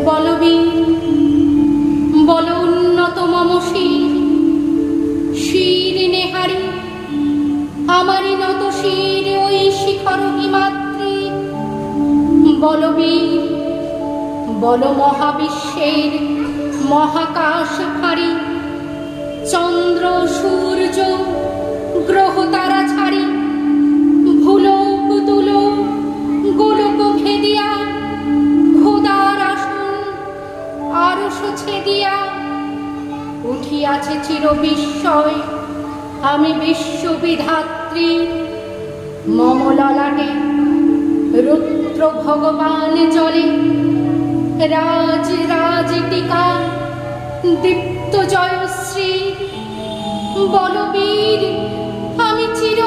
বলবীর বল উন্নত মম শির নেহারি আমারই নত শির ওই শিখর হিমাত্রি বলবীর বল মহাবিশ্বের মহাকাশ ভারী উঠিয়াছে চির বিস্ময় আমি বিশ্ববিধাত্রী। মম ললাটে রুদ্র ভগবান জলে রাজ রাজ টিকা দীপ্ত জয়শ্রী বলবীর, আমি চির